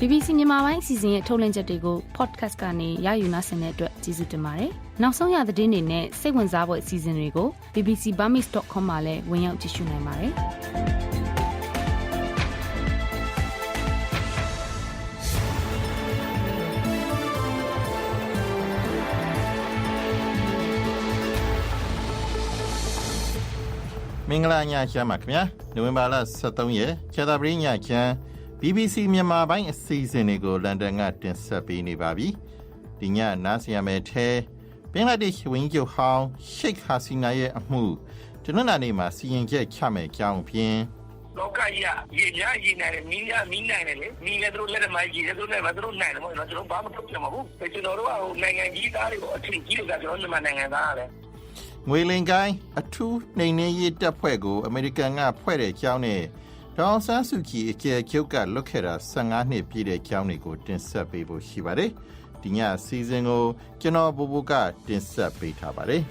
BBC မြန်မာပိုင်းအစီအစဉ်ရဲ့ထုတ်လွှင့်ချက်တွေကို podcast ကနေရယူနိုင်တဲ့အတွက်ကျေးဇူးတင်ပါတယ်။နောက်ဆုံးရသတင်းတွေနဲ့စိတ်ဝင်စားဖို့အစီအစဉ်တွေကို bbcburmese.com မှာလည်းဝင်ရောက်ကြည့်ရှုနိုင်ပါတယ်။မင်္ဂလာညချမ်းပါခင်ဗျာနိုဝင်ဘာလ23ရက်ခြေသာပရင်းညချမ်း BBC မြန်မာပိုင်းအစီအစဉ်တွေကိုလန်ဒန်ကတင်ဆက်ပေးနေပါပြီဒီညနားဆင်ရမယ့်ထဲဘင်္ဂလားဒေ့ရှ်ဝန်ကြီးချုပ်ဟောင်းရှိတ်ဟာစီနာရဲ့အမှုကျွန်တော်နေ့မှာစီရင်ချက်ချမယ်ကြောင်းဖြင့်လောကကြီးကရေများရေနိုင်တယ်မင်းများမင်းနိုင်တယ်လေမင်းလည်းတို့လက်ထမကြီးလည်းတို့လည်းမတို့နိုင်တယ်မဟုတ်လားကျွန်တော်ဘာမှထုတ်ပြမှာဘူးကျွန်တော်တို့ကဟိုနိုင်ငံကြီးသားတွေကိုအထင်ကြီးလို့ကကျွန်တော်မြန်မာနိုင်ငံသားရတယ်ငွေလင်ကိုင်းအထူးနှိမ်နှင်းရေးတပ်ဖွဲ့ကိုအမေရိကန်ကဖွဲ့တဲ့ကြောင်းနဲ့ ဒေါအောင်ဆန်းစုကြည်အကျယ်ချုပ်ကလွတ်ခဲ့တာ15နှစ်ပြည့်တဲ့ကြောင်းတွေကိုတင်ဆက်ပေးဖို့ရှိပါတယ်။ဒီညစီစဉ်ကိုကျွန်တော်ဘူဘူကတင်ဆက်ပေးထားပါတယ်။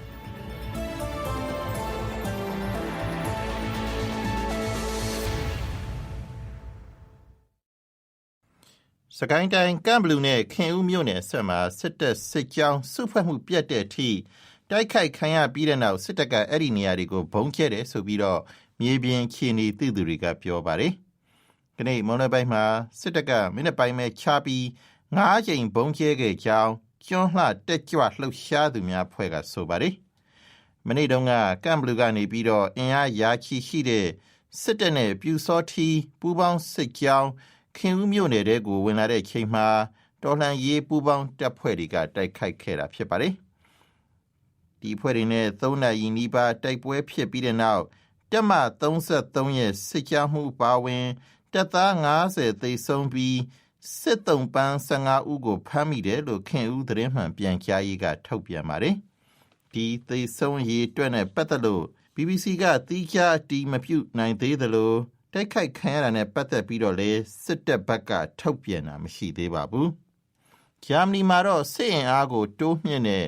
စကိုင်းတိုင်းကမ်ဘလူးနဲ့ခင်ဦးမြို့နယ်ဆက်မှာစစ်တပ်စစ်ကြောင်းစုဖွဲ့မှုပြတ်တဲ့အထိတိုက်ခိုက်ခံရပြီးတဲ့နောက်စစ်တပ်ကအဲ့ဒီနေရာတွေကိုဘုံကျဲတယ်ဆိုပြီးတော့ မြေပြင်ခြေနေသိသူတွေကပြောပါတယ်။ဒီနေ့မွန်လပိုင်းမှာစစ်တပ်ကမိနစ်ပိုင်းမဲ့ချပြီး၅ချိန်ဘုံကျဲခဲ့ကြောင်းကျွန်းလှတက်ကြွလှုပ်ရှားသူများဖွဲ့ကဆိုပါတယ်။မနေ့တုန်းကကမ်ဘလူးကနေပြီးတော့အင်အားရာချီရှိတဲ့စစ်တပ်နဲ့ပြူစောထီပူပေါင်းစစ်ကြောင်းခင်ဦးမြို့နယ်တဲကိုဝင်လာတဲ့ချိန်မှာတော်လှန်ရေးပူပေါင်းတပ်ဖွဲ့တွေကတိုက်ခိုက်ခဲ့တာဖြစ်ပါတယ်။ဒီဖွဲ့တွေနဲ့၃နိုင်ရီနီးပါးတိုက်ပွဲဖြစ်ပြီးတဲ့နောက် တက်မ33ရဲ့စစ်ကြောမှုပါဝင်တပ်သား90သေဆုံးပြီးစစ်တုံပန်း15ဦးကိုဖမ်းမိတယ်လို့ခင်ဦးသတင်းမှန်ပြန်ကြားရေးကထုတ်ပြန်ပါတယ်။ဒီသေဆုံးရေးအတွက်နဲ့ပတ်သက်လို့ BBC ကတီးခြားတီမပြုတ်နိုင်သေးသလိုတိုက်ခိုက်ခံရတာနဲ့ပတ်သက်ပြီးတော့လေစစ်တပ်ဘက်ကထုတ်ပြန်တာမရှိသေးပါဘူး။ဂျာမနီမှာတော့စစ်အင်အားကို တိုးမြင့်တဲ့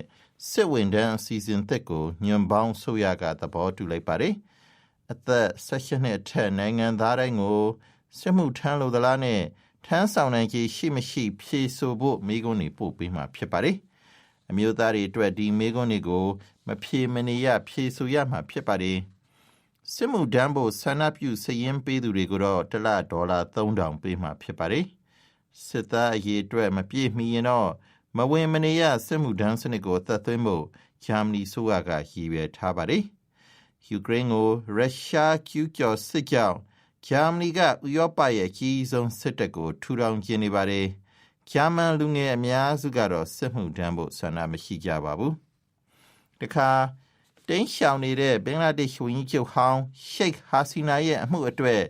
စစ်ဝင်တန်းအစီအစဉ်သက်ကိုညွန်ပေါင်းဆိုရကသဘောတူလိုက်ပါတယ်။ အသက်16နှစ်အထက်နိုင်ငံသားတိုင်းကိုစစ်မှုထမ်းလို့သလားနဲ့ထမ်းဆောင်နိုင်ခြေရှိမရှိဖြေဆိုဖို့မိကုန်းတွေပို့ပေးမှာဖြစ်ပါတယ်။အမျိုးသားတွေအတွက်ဒီမိကုန်းတွေကို မဖြေမနေရဖြေဆိုရမှာဖြစ်ပါတယ်။စစ်မှုတန်းဖို့ဆန္ဒပြုစည်ရင်းပေးသူတွေကိုတော့တစ်လဒေါ်လာ3000ပေးမှာဖြစ်ပါတယ်။စစ်သားအရေးအတွက်မပြည့်မီရင်တော့မဝင်မနေရစစ်မှုတန်းစနစ်ကိုသက်သွင်းဖို့ဂျာမနီဆိုရကရည်ရွယ်ထားပါတယ်။ ယူကရိန်းကိုရုရှားကျူးကျော်စစ်ကြောင့်ဂျာမနီကဥရောပရဲ့အကြီးဆုံးစစ်တပ်ကိုထူထောင်ခြင်းနေပါတယ်။ဂျာမန်လူငယ်အများစုကတော့စစ်မှုထမ်းဖို့ဆန္ဒမရှိကြပါဘူး။တခါတင်းရှောင်နေတဲ့ဘင်္ဂလားဒေ့ရှ်ဝန်ကြီးချုပ်ဟောင်းရှိတ်ဟာစီနာရဲ့အမှုအတွက်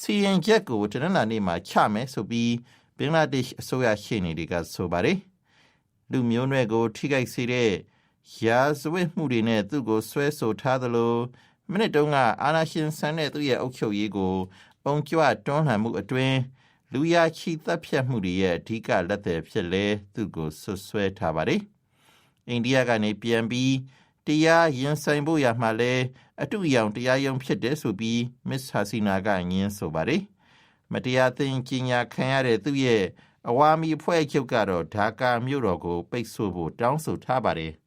စီရင်ချက်ကိုတနင်္လာနေ့မှာချမယ်ဆိုပြီးဘင်္ဂလားဒေ့ရှ်အစိုးရရှေ့နေတွေကဆိုပါတယ်။လူမျိုးနွယ်ကိုထိခိုက်စေတဲ့ ရာဇဝတ်မှုတွေနဲ့သူ့ကိုဆွဲဆိုထားသလိုမိနစ်တုန်းကအာနာရှင်ဆန်တဲ့သူ့ရဲ့အုပ်ချုပ်ရေးကိုအုံကြွတွန်းလှန်မှုအတွင်းလူရချီတပ်ဖြတ်မှုတွေရဲ့အဓိကလက်သည်ဖြစ်လဲသူ့ကိုဆွဆွဲထားပါတယ်။အိန္ဒိယကနေပြန်ပြီးတရားရင်ဆိုင်ဖို့ရမှလဲအတူရောင်တရားရုံးဖြစ်တယ်ဆိုပြီးမစ္စဟာစီနာကငင်းဆိုပါတယ်။မတရားသင်ကြီးညာခံရတဲ့သူ့ရဲ့အဝါမီဖွဲ့ချုပ်ကတော့ဓာကာမြို့တော်ကိုပိတ်ဆို့ဖို့တောင်းဆိုထားပါတယ်။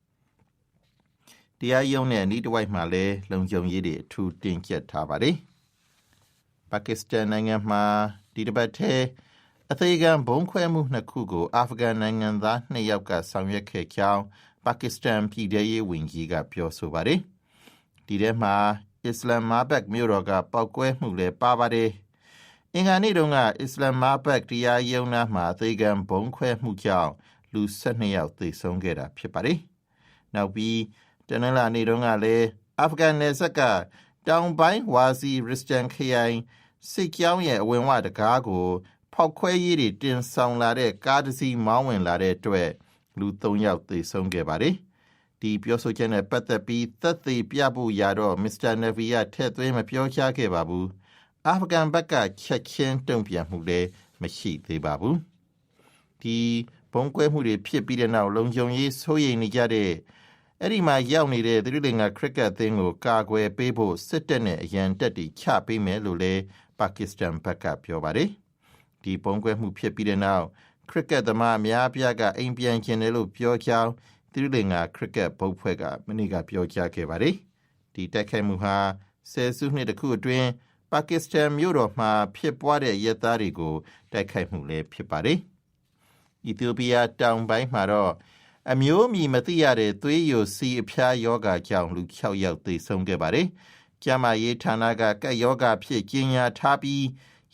တရားရုံးနဲ့အနီးတစ်ဝိုက်မှာလည်းလုံခြုံရေးတွေအထူးတင်းကျပ်ထားပါတယ်။ပါကစ္စတန်နိုင်ငံမှာဒီတစ်ပတ်ထဲအသေးခံဘုံခွဲမှုနှစ်ခုကိုအာဖဂန်နိုင်ငံသားနှစ်ယောက်ကဆောင်ရွက်ခဲ့ကြောင်းပါကစ္စတန်ပြည်ထရေးဝန်ကြီးကပြောဆိုပါတယ်။ဒီထဲမှာအစ္စလမ်မာဘတ်မြို့တော်ကပောက်ကွဲမှုလည်းပါပါတယ်။အင်္ဂါနေ့တုန်းကအစ္စလမ်မာဘတ်တရားရုံးနားမှာအသေးခံဘုံခွဲမှုကြောင့်လူ12ယောက်သေဆုံးခဲ့တာဖြစ်ပါတယ်။နောက်ပြီး တနင်္လာနေ့တုန်းကလည်းအာဖဂန်နယ်စပ်ကတောင်ပိုင်းဝါစီရစ်စတန်ခရိုင်စစ်ကြောင်းရဲ့အဝင်ဝတကားကို ဖောက်ခွဲရေးတွေတင်ဆောင်လာတဲ့ကားတစ်စီးမောင်းဝင်လာတဲ့အတွက်လူ၃ယောက်သေဆုံးခဲ့ပါတယ်။ဒီပြောဆိုချက်နဲ့ပတ်သက်ပြီးသက်သေပြဖို့ရတော့မစ္စတာနဗီကထည့်သွင်းမပြောချခဲ့ပါဘူး။အာဖဂန်ဘက်ကချက်ချင်းတုံ့ပြန်မှုလည်းမရှိသေးပါဘူး။ဒီဘုံကွဲမှုတွေဖြစ်ပြီးတဲ့နောက်လုံခြုံရေးစိုးရိမ်နေကြတဲ့ အဲ့ဒီမှာရောက်နေတဲ့သီရိလင်္ကာခရစ်ကတ်အသင်းကိုကာကွယ်ပေးဖို့စစ်တပ်နဲ့အရန်တပ်တွေချပေးမယ်လို့လည်းပါကစ္စတန်ဘက်ကပြောပါတယ်။ဒီဒီပုံကွဲမှုဖြစ်ပြီးတဲ့နောက်ခရစ်ကက်သမားအများအပြားကအိမ်ပြန်ကျင်တယ်လို့ပြောကြောင်းသီရိလင်္ကာခရစ်ကက်ဘုတ်ဖွဲ့ကမနေ့ကပြောကြားခဲ့ပါတယ်ဒီတိုက်ခိုက်မှုဟာဆယ်စုနှစ်တစ်ခုအတွင်းပါကစ္စတန်မြို့တော်မှာဖြစ်ပွားတဲ့ရဲသားတွေကိုတိုက်ခိုက်မှုလည်းဖြစ်ပါတယ်အီသီယိုးပီးယားတောင်ပိုင်းမှာတော့ အမျိုးအမည်မသိရတဲ့သွေးယိုစီအဖျားယောဂါကြောင့်လူ6ယောက်သေဆုံးခဲ့ပါတယ်။ကျန်းမာရေးဌာနကကပ်ယောဂါဖြစ်ကြီးညာထားပြီး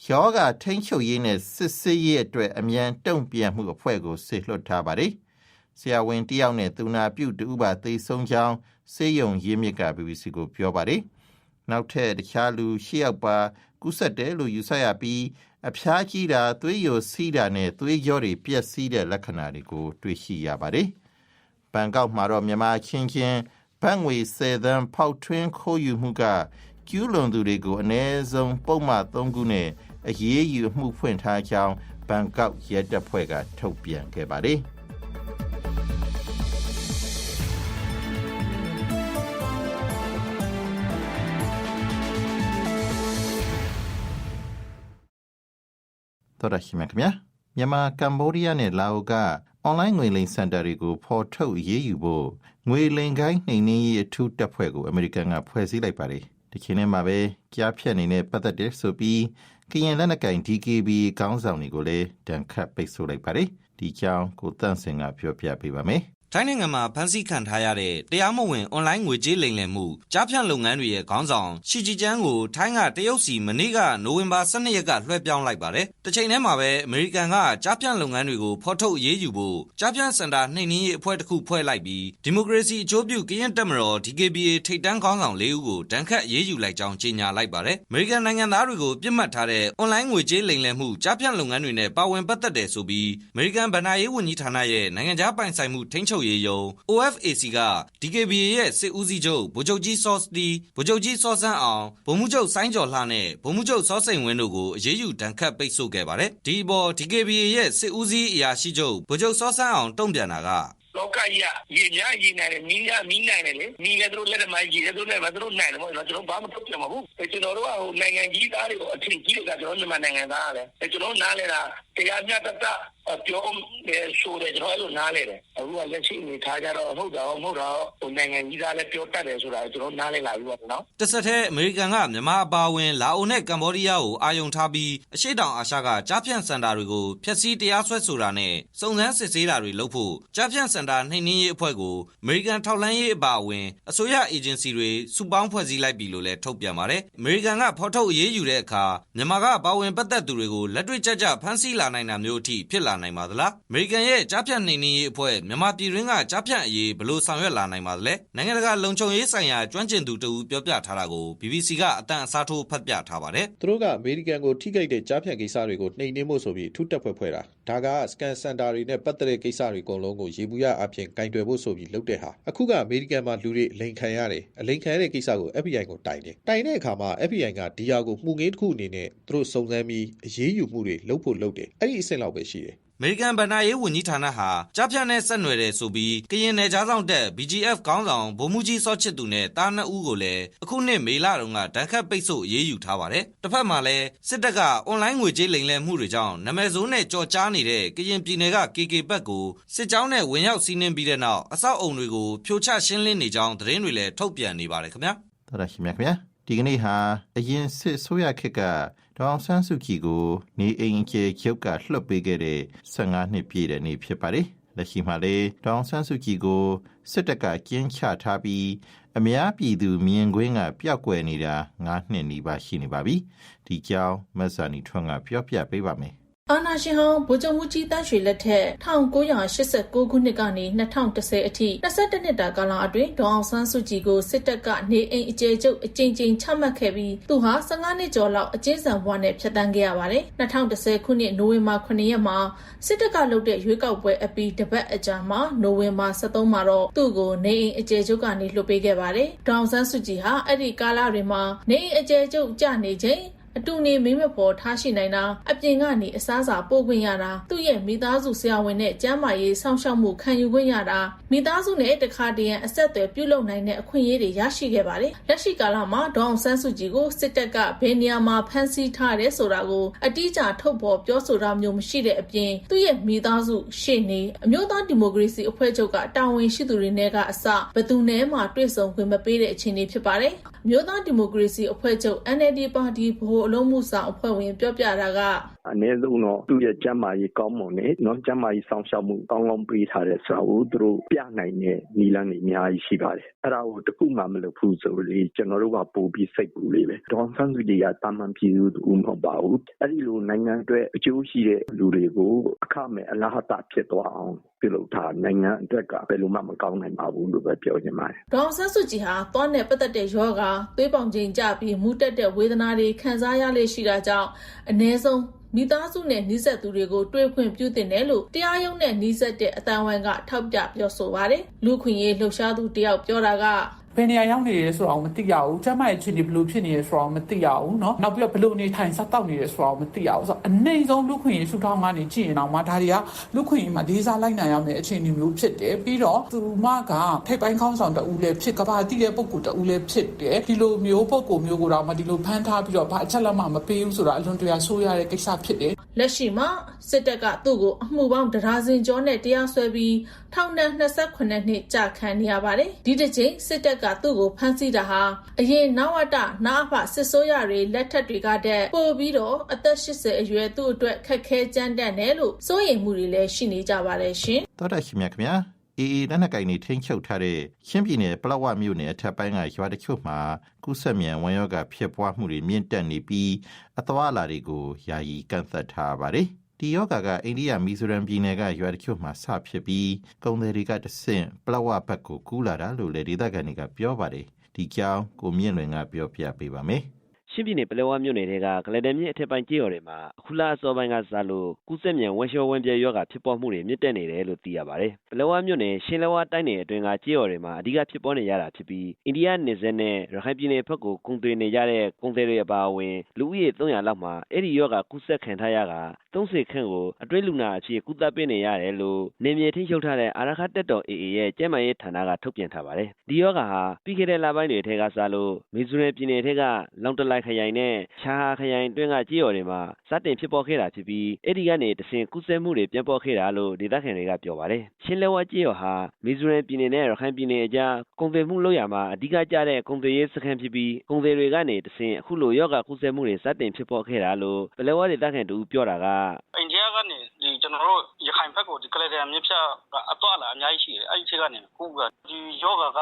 ယောဂါထိန်းချုပ်ရေးနဲ့စစ်ဆေးရေးအတွက်အမြန်တုံ့ပြန်မှုအဖွဲ့ကိုဆေလွှတ်ထားပါတယ်။ဆရာဝန်တယောက်နဲ့သူနာပြုတူပါသေဆုံးကြောင်းစေယုံရေးမြစ်က BBC ကိုပြောပါတယ်။နောက်ထပ်တခြားလူ၈ယောက်ပါကူးစက်တယ်လို့ယူဆရပြီးအဖျားကြီးတာသွေးယိုစီးတာနဲ့သွေးကြောတွေပြက်စီးတဲ့လက္ခဏာတွေကိုတွေ့ရှိရပါတယ်။ ဘန်ကောက်မှာတော့မြန်မာချင်းချင်းဘတ်ငွေ10သန်းဖောက်ထွင်းခိုးယူမှုကကျူးလွန်သူတွေကိုအ ਨੇ ဆုံးပုံမှန်3ခုနဲ့အရေးယူမှုဖွင့်ထားကြောင်းဘန်ကောက်ရဲတပ်ဖွဲ့ကထုတ်ပြန်ခဲ့ပါတယ်။တော်ရရှိမြခင်ဗျာမြန်မာကမ္ဘောဒီးယားနဲ့လာအိုက အွန်လိုင်းငွေလိမ်စင်တာတွေကိုဖော်ထုတ်ရေးယူဖို့ငွေလိမ်ကိုင်းနှိမ်နင်းရေးအထူးတပ်ဖွဲ့ကိုအမေရိကန်ကဖွဲ့စည်းလိုက်ပါတယ်ဒီချိန်ထဲမှာပဲကြားဖြတ်နေနဲ့ပတ်သက်တဲ့ဆိုပြီးကရင်လက်နက်ကင် DKB ခေါင်းဆောင်တွေကိုလည်းတန်ခတ်ပိတ်ဆို့လိုက်ပါတယ်ဒီကြောင်းကိုတန့်စင်ကပြောပြပေးပါမယ် ထိုင်းနိုင်ငံမှာဖမ်းဆီးခံထားရတဲ့တရားမဝင်အွန်လိုင်းငွေကြေးလိမ်လည်မှုကြားဖြန့်လုပ်ငန်းတွေရဲ့ခေါင်းဆောင်ရှီဂျီကျန်းကိုထိုင်းကတရုတ်စီမနေ့ကနိုဝင်ဘာ12ရက်ကလွှဲပြောင်းလိုက်ပါတယ်။တစ်ချိန်တည်းမှာပဲအမေရိကန်ကကြားဖြန့်လုပ်ငန်းတွေကိုဖော်ထုတ်အရေးယူဖို့ကြားဖြန့်စင်တာနှိမ်နင်းရေးအဖွဲ့တစ်ခုဖွဲ့လိုက်ပြီးဒီမိုကရေစီအကျိုးပြုကရင်တပ်မတော် DKBA ထိပ်တန်းခေါင်းဆောင်၄ဦးကိုတန်းခတ်အရေးယူလိုက်ကြောင်းကြေညာလိုက်ပါတယ်။အမေရိကန်နိုင်ငံသားတွေကိုပြစ်မှတ်ထားတဲ့အွန်လိုင်းငွေကြေးလိမ်လည်မှုကြားဖြန့်လုပ်ငန်းတွေနဲ့ပါဝင်ပတ်သက်တယ်ဆိုပြီးအမေရိကန်ဗဏ္ဍာရေးဝန်ကြီးဌာနရဲ့နိုင်ငံခြားပိုင်ဆိုင်မှုထိန်းချုပ်ရေးယုံ OFAC က DKBA ရဲ့စစ်ဦးစီးချုပ်ဗိုလ်ချုပ်ကြီးစောစတီဗိုလ်ချုပ်ကြီးစောစန်းအောင် ဗိုလ်မှူးချုပ်ဆိုင်းကျော်လှနဲ့ ဗိုလ်မှူးချုပ်စောစိန်ဝင်းတို့ကို အရေးယူဒဏ်ခတ်ပိတ်ဆို့ခဲ့ပါတယ်။ဒီအပေါ် DKBA ရဲ့ စစ်ဦးစီးအရာရှိချုပ် ဗိုလ်ချုပ်စောစန်းအောင် တုံ့ပြန်တာက လောကကြီးက ရေများရေနိုင်တယ် မီးများမီးနိုင်တယ်လေ မီးလည်း သူတို့လက်ထက်မှာကြီးတယ်သူတို့လည်းမသူတို့နိုင်တယ်မဟုတ်လားကျွန်တော်ဘာမှထုတ်ပြမှာဘူး ကျွန်တော်တို့ကဟိုနိုင်ငံကြီးသားတွေကို အထင်ကြီးတွေကကျွန်တော်မြန်မာနိုင်ငံသားရတယ်ကျွန်တော်နားလဲတာ တရားမျှတတ ပြောဆိုတယ်ကျွန်တော်အဲ့လိုနားလဲတယ်အခုကလက်ရှိအနေထားကြတော့ဟုတ်တာဟုတ်မဟုတ်တာဟိုနိုင်ငံကြီးသားလည်းပြောတတ်တယ်ဆိုတာကျွန်တော်နားလဲလာပြီပေါ့နော်တစ်ဆက်တည်းအမေရိကန်ကမြန်မာအပါအဝင်လာအိုနဲ့ကမ္ဘောဒီးယားကိုအာရုံထားပြီးအရှိတောင်အာရှကကြားဖြန့်စင်တာတွေကိုဖျက်ဆီးတရားစွဲဆိုတာနဲ့စုံစမ်းစစ်ဆေးတာတွေလုပ်ဖို့ကြားဖြန့်စင်တာနှိမ်နင်းရေးအဖွဲ့ကိုအမေရိကန်ထောက်လှမ်းရေးအပါအဝင်အစိုးရအေဂျင်စီတွေစုပေါင်းဖွဲ့စည်းလိုက်ပြီလို့လည်းထုတ်ပြန်ပါတယ်။အမေရိကန်ကဖော်ထုတ်အရေးယူတဲ့အခါမြန်မာကပါဝင်ပတ်သက်သူတွေကိုလက်တွေ့ကျကျဖမ်းဆီးလာနိုင်တာမျိုးအထိဖြစ်လာနိုင်ပါသလား။အမေရိကန်ရဲ့ကြားဖြန့်နှိမ်နင်းရေးအဖွဲ့မြန်မာပြည်တွင်းကကြားဖြန့်အရေးဘယ်လိုဆောင်ရွက်လာနိုင်ပါသလဲ။နိုင်ငံတကာလုံခြုံရေးဆိုင်ရာကျွမ်းကျင်သူတဦးပြောပြထားတာကို BBC ကအတန်အစားထိုးဖတ်ပြထားပါတယ်။သူတို့ကအမေရိကန်ကိုထိခိုက်တဲ့ကြားဖြတ်ကိစ္စတွေကိုနှိမ်နင်းဖို့ဆိုပြီးအထူးတပ်ဖွဲ့ဖွဲ့တာဒါကစကန်စင်တာတွေနဲ့ပတ်သက်တဲ့ကိစ္စတွေအကုန်လုံးကိုရေဘူးရအဖြစ်ကင်တွယ်ဖို့ဆိုပြီးလုပ်တဲ့ဟာအခုကအမေရိကန်မှာလူတွေအလိန်ခံရတယ်အလိန်ခံရတဲ့ကိစ္စကို FBI ကိုတိုင်တယ်တိုင်တဲ့အခါမှာ FBI ကဒီဟာကိုမှုငင်းတစ်ခုအနေနဲ့သူတို့စုံစမ်းပြီးအရေးယူမှုတွေလုပ်ဖို့လုပ်တယ်အဲ့ဒီအဆင့်လောက်ပဲရှိတယ်အ မေရိကန်ဗဏ္ဍာရေးဝန်ကြီးဌာနဟာကြားဖြတ်နဲ့ဆက်နွယ်တယ်ဆိုပြီးကရင်နယ်ကြားဆောင်တက် BGF ခေါင်းဆောင်ဗိုလ်မှူးကြီးစောချစ်သူနဲ့တားနှစ်ဦးကိုလည်းအခုနှစ်မေလတုန်းကဒဏ်ခတ်ပိတ်ဆို့အရေးယူထားပါတယ်။တစ်ဖက်မှာလည်းစစ်တပ်ကအွန်လိုင်းငွေကြေးလိမ်လည်မှုတွေကြောင့်နာမည်ဆိုးနဲ့ကြော်ကြားနေတဲ့ကရင်ပြည်နယ်က KK ဘက်ကိုစစ်ကြောင်းနဲ့ဝင်ရောက်စီးနင်းပြီးတဲ့နောက်အဆောက်အုံတွေကိုဖြိုချရှင်းလင်းနေကြောင်းသတင်းတွေလည်းထုတ်ပြန်နေပါတယ်ခင်ဗျာ။တော်ရရှိမြခင်ဗျာဒီကနေ့ဟာအရင်စစ်ဆိုရခေတ်က ဒေါအောင်ဆန်းစုကြည်ကိုနေအိမ်ကျေကျုပ်ကလှုပ်ပေးခဲ့တဲ့15နှစ်ပြည့်တဲ့နေ့ဖြစ်ပါတယ်လက်ရှိမှာလေဒေါအောင်ဆန်းစုကြည်ကိုစစ်တပ်ကကျင်းချထားပြီးအများပြည်သူမြင်ကွင်းကပျောက်ကွယ်နေတာ9နှစ်နီးပါးရှိနေပါပြီဒီကြောင်းမဆာနီထွန်းကပြောပြပေးပါမယ် အာနာရှင်ဟောင်း ဗိုလ်ချုပ်မှုကြီးတန်းရွှေလက်ထက်1989ခုနှစ်ကနေ2010အထိ22နှစ်တာကာလအတွင်း ဒေါအောင်ဆန်းစုကြည်ကို စစ်တပ်က နေအိမ်အကျယ်ချုပ် အကြိမ်ကြိမ် ချမှတ်ခဲ့ပြီး သူဟာ15နှစ်ကျော်လောက် အကျဉ်းဆန်ဘဝနဲ့ ဖြတ်တန်းခဲ့ရပါတယ်2010ခုနှစ် နိုဝင်ဘာ9ရက်မှာ စစ်တပ်ကလုပ်တဲ့ ရွေးကောက်ပွဲအပြီး တပတ်အကြာမှာ နိုဝင်ဘာ23မှာတော့ သူ့ကို နေအိမ်အကျယ်ချုပ်ကနေ လွှတ်ပေးခဲ့ပါတယ် ဒေါအောင်ဆန်းစုကြည်ဟာ အဲ့ဒီကာလတွေမှာ နေအိမ်အကျယ်ချုပ်ကြနေချိန် အတူနေမိမပေါ်ထားရှိနိုင်တာအပြင်ကနေအစားအစာပို့ခွင့်ရတာသူ့ရဲ့မိသားစုဆရာဝန်နဲ့ကျန်းမာရေးစောင့်ရှောက်မှုခံယူခွင့်ရတာမိသားစုနဲ့တခါတရံအဆက်အသွယ်ပြုလုပ်နိုင်တဲ့အခွင့်အရေးတွေရရှိခဲ့ပါတယ်လက်ရှိကာလမှာဒေါအောင်ဆန်းစုကြည်ကိုစစ်တပ်ကဘယ်နေရာမှာဖမ်းဆီးထားတယ်ဆိုတာကိုအတိအကျထုတ်ဖော်ပြောဆိုတာမျိုးမရှိတဲ့အပြင်သူ့ရဲ့မိသားစုရှေ့နေအမျိုးသားဒီမိုကရေစီအဖွဲ့ချုပ်ကတာဝန်ရှိသူတွေနဲ့ကအစဘယ်သူနဲ့မှတွေ့ဆုံခွင့်မပေးတဲ့အခြေအနေဖြစ်ပါတယ်အမျိုးသားဒီမိုကရေစီအဖွဲ့ချုပ် NLD ပါတီဗဟိုအလုံးမှုဆောင်အဖွဲ့ဝင်ပြောပြတာက အနည်းဆုံးတော့သူ့ရဲ့ကျန်းမာရေးကောင်းမွန်တဲ့နော်ကျန်းမာရေးစောင့်ရှောက်မှုကောင်းကောင်းပေးထားတဲ့ဆိုတာကိုသူတို့ပြနိုင်တဲ့နည်းလမ်းတွေအများကြီးရှိပါတယ်အဲ့ဒါကိုတခုမှမလုပ်ဘူးဆိုလေကျွန်တော်တို့ကပိုပြီးစိတ်ပူလေးပဲဒေါန်ဆန်းစုကြည်ကတာမန်ပြည်သူတူမဟုတ်ပါဘူးအဲ့ဒီလိုနိုင်ငံအတွက်အကျိုးရှိတဲ့လူတွေကိုအခမဲ့အလားအတာဖြစ်သွားအောင်ပြုလုပ်တာနိုင်ငံအတွက်ကဘယ်လိုမှမကောင်းနိုင်ပါဘူးလို့ပဲပြောချင်ပါတယ်ဒေါန်ဆန်းစုကြည်ဟာသွားနဲ့ပတ်သက်တဲ့ယောဂသွေးပေါင်ချိန်ကျပြီးမူးတက်တဲ့ဝေဒနာတွေခံစားရလေရှိတာကြောင့်အ ਨੇ ဆုံးမိသားစုနဲ့နှိစက်သူတွေကိုတွေ့ခွင့်ပြုတင်တယ်လို့တရားရုံးနဲ့နှိစက်တဲ့အတန်ဝိုင်းကထောက်ပြပြောဆိုပါတယ်လူခွင့်ရေးလှုပ်ရှားသူတယောက်ပြောတာက ဘယ်နေရာရောက်နေရဲဆိုတော့မသိရဘူး။ကျမရဲ့အခြေအနေဘယ်လိုဖြစ်နေရဲဆိုတော့မသိရဘူးเนาะ။နောက်ပြီးတော့ဘယ်လိုနေထိုင်ဆက်တောက်နေရဲဆိုတော့မသိရဘူး။ဆိုတော့အနေဆုံးလူခွင့်ရေးရှုထောင့်ကနေကြည့်ရင်တော့မှဒါတွေကလူခွင့်ရေးမှာဒေးစားလိုက်နိုင်ရမယ့်အခြေအနေမျိုးဖြစ်တယ်။ပြီးတော့သူမကထိပ်ပိုင်းခေါင်းဆောင်တဦးလည်းဖြစ်ကဘာတိတဲ့ပုံကူတဦးလည်းဖြစ်တယ်။ဒီလိုမျိုးပုံကူမျိုးကိုတော့မှဒီလိုဖမ်းထားပြီးတော့ဘာအချက်လက်မှမပေးဘူးဆိုတော့အလွန်တရာဆိုးရတဲ့ကိစ္စဖြစ်တယ်။ လက်ရှိမှာစစ်တပ်ကသူ့ကိုအမှုပေါင်းတရာစင်ကျော်နဲ့တရားစွဲပြီး ထောင်ဒဏ်28နှစ်ကြာခံနေရပါတယ်။ဒီတစ်ချိန်စစ်တပ်ကသူ့ကိုဖမ်းဆီးတာဟာအရင်နဝတနာအဖစစ်ဆိုးရတွေလက်ထက်တွေကတည်းပို့ပြီးတော့အသက်80အရွယ်သူ့အတွက်ခက်ခဲကြမ်းတမ်းတယ်လို့စိုးရိမ်မှုတွေလည်းရှိနေကြပါတယ်ရှင်။သောတာရှင်များခင်ဗျာအေအေလက်နက်ကိုင်တွေထိန်းချုပ်ထားတဲ့ရှမ်းပြည်နယ်ပလောဝမြို့နယ်အထက်ပိုင်းကရွာတချို့မှာကုဆက်မြန်ဝန်ရောဂါဖြစ်ပွားမှုတွေမြင့်တက်နေပြီးအသွာအလာတွေကိုယာယီကန့်သတ်ထားပါတယ် ဒီယောဂါကအိန္ဒိယမီဇိုရမ်ပြည်နယ်ကရွာတချို့မှာစဖြစ်ပြီးကုန်သည်တွေကတဆင့်ပလောဝဘက်ကိုကူးလာတာလို့လည်းဒေသခံတွေကပြောပါတယ်ဒီကြောင်းကိုမြင့်လွင်ကပြောပြပေးပါမယ် ရှင်းပြည်နယ်ပလဲဝါမြို့နယ်တွေကဂလဒန်မြစ်အထက်ပိုင်းကြေးရော်တွေမှာအခုလအစောပိုင်းကစလို့ကုသမြန်ဝက်လျှောဝမ်းပြဲရောဂါဖြစ်ပေါ်မှုတွေမြင့်တက်နေတယ်လို့သိရပါတယ်။ပလဲဝါမြို့နယ်ရှင်းလဲဝါတိုင်းနယ်အတွင်းကကြေးရော်တွေမှာအဓိကဖြစ်ပေါ်နေရတာဖြစ်ပြီးအိန္ဒိယနယ်စပ်နဲ့ရခိုင်ပြည်နယ်ဘက်ကိုကုန်သွယ်နေကြတဲ့ကုန်သည်တွေအပါအဝင်လူဦးရေ300လောက်မှာအဲ့ဒီရောဂါကုသခံထားရကသုံးစေခန့်ကိုအတွင်းလူနာအဖြစ်ကုသပေးနေရတယ်လို့နေမြေထိချုပ်ထားတဲ့အာရခတက်တော် AA ရဲ့ကျန်းမာရေးဌာနကထုတ်ပြန်ထားပါတယ်။ဒီရောဂါဟာပြီးခဲ့တဲ့လပိုင်းတွေထဲကစလို့မီဇိုရမ်ပြည်နယ်ထဲကလောင်တလိုက်ခရိုင်နဲ့ရှာဟာခရိုင်တွင်းကကြေးရော်တွေမှာစတင်ဖြစ်ပေါ်ခဲ့တာဖြစ်ပြီးအဲ့ဒီကနေတဆင့်ကုသမှုတွေပြန်ပေါ်ခဲ့တာလို့ဒေသခံတွေကပြောပါတယ်။ရှင်းလဲဝါကြေးရော်ဟာမီဇိုရမ်ပြည်နယ်နဲ့ရခိုင်ပြည်နယ်အကြားကုန်သွယ်မှုလုပ်ရမှာအဓိကကျတဲ့ကုန်သွယ်ရေးစခန်းဖြစ်ပြီးကုန်သည်တွေကနေတဆင့်အခုလိုရောဂါကုသမှုတွေစတင်ဖြစ်ပေါ်ခဲ့တာလို့ပလဲဝါဒေသခံတူပြောတာကအိန္ဒိယကနေဒီကျွန်တော်တို့ရခိုင်ဘက်ကိုဒီကလဒန်မြစ်ဖြတ်ကအတော့လာအများကြီးရှိတယ်အဲ့ဒီထက်ကနေခုကဒီယောဂါက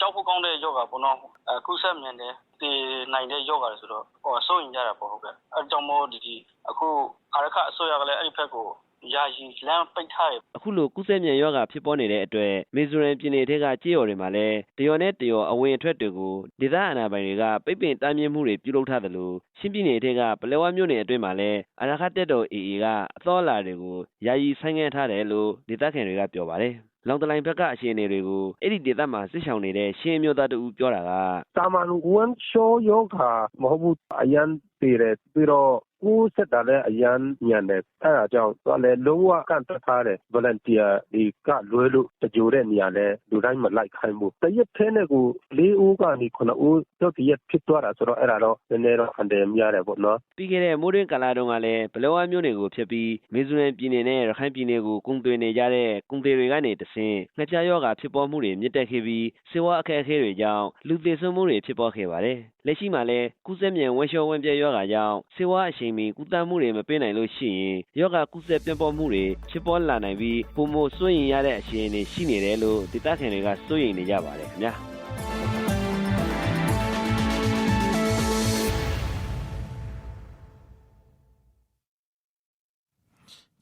ကြောက်ဖို့ကောင်းတဲ့ယောဂါပေါ့နော်အခုဆက်မြန်တယ်ဒီနိုင်တဲ့ယောဂါဆိုတော့ဟောစိုးရင်ကြတာပေါ့ဟုတ်ကဲ့အဲကြောင့်မို့ဒီအခုအာရခအစိုးရကလည်းအဲ့ဒီဘက်ကို ယာယီလမ်းပိတ်ထားတယ်အခုလိုကုသမြန်ရောဂါဖြစ်ပေါ်နေတဲ့အတွက်မီဇိုရမ်ပြည်နယ်ထဲကကြေးရော်တွေမှာလည်းတရော်နဲ့တရော်အဝင်အထွက်တွေကိုဒေသအာဏာပိုင်တွေကပိတ်ပင်တားမြစ်မှုတွေပြုလုပ်ထားသလိုရှင်းပြည်နယ်ထဲကပလဲဝါမြို့နယ်အတွင်းမှာလည်းအာရခတက်တော် AA ကအသောအလာတွေကိုယာယီဆိုင်ငံ့ထားတယ်လို့ဒေသခံတွေကပြောပါတယ်။လောင်တလိုင်ဘက်ကအခြေအနေတွေကိုအဲ့ဒီဒေသမှာစစ်ဆောင်နေတဲ့ရှင်းအမျိုးသားတူပြောတာကတာမန်ဝမ်ရှိုးယောဂါမဟုတ်ဘူးအရန်တည်တယ်ပြီးတော့ ကိုယ်စက်တာလည်းအရန်ညံတယ်အဲ့ဒါကြောင့်သွားလဲလုံးဝကန့်သက်ထားတယ် volunteer တွေကလွဲလို့တကြိုတဲ့နေရာလဲလူတိုင်းမလိုက်ခိုင်းဘူးတရက်ထဲနဲ့ကို၄ဦးကနေ9ဦးတော့ဒီရက်ဖြစ်သွားတာဆိုတော့အဲ့ဒါတော့နည်းနည်းတော့အန်တယ်များတယ်ပေါ့နော်ပြီးခဲ့တဲ့မိုးတွင်းကာလတုန်းကလည်းဘလောဝါမြို့နယ်ကိုဖြစ်ပြီးမီဇိုရမ်ပြည်နယ်နဲ့ရခိုင်ပြည်နယ်ကိုကုန်သွယ်နေကြတဲ့ကုန်သည်တွေကနေတဆင့်ငှက်ပြားရောဂါဖြစ်ပေါ်မှုတွေမြင့်တက်ခဲ့ပြီးစေဝါအခက်အခဲတွေကြောင့်လူသေဆုံးမှုတွေဖြစ်ပေါ်ခဲ့ပါတယ်။လက်ရှိမှာလည်းကုသမြန်ဝက်လျှောဝမ်းပြဲရောဂါကြောင့်စေဝါအချိန်မီကုသမှုတွေမပေးနိုင်လို့ရှိရင်ရောဂါကုသပြန့်ပေါ်မှုတွေဖြစ်ပေါ်လာနိုင်ပြီးပုံမစိုးရင်ရတဲ့အခြေအနေရှိနေတယ်လို့ဒေသခံတွေကစိုးရိမ်နေကြပါတယ်ခင်ဗျာ။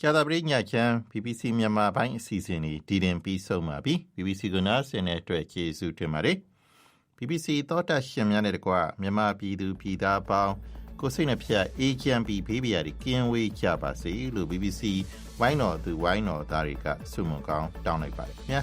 ကြာသပတေးညချမ်း BBC မြန်မာပိုင်းအစီအစဉ်တွေဒီတင်ပြီးဆုံးပါပြီ BBC ကနားဆင်တဲ့အတွက်ကျေးဇူးတင်ပါတယ် BBC သောတာရှင်များနဲ့တကွမြန်မာပြည်သူပြည်သားပေါင်းကိုယ်စိတ်နှပြအေချမ်းပြီးဘေးပြားတွေကင်းဝေးကြပါစေလို့ BBC ဝိုင်းတော်သူဝိုင်းတော်သားတွေကဆုမွန်ကောင်းတောင်းလိုက်ပါတယ်ခင်ဗျာ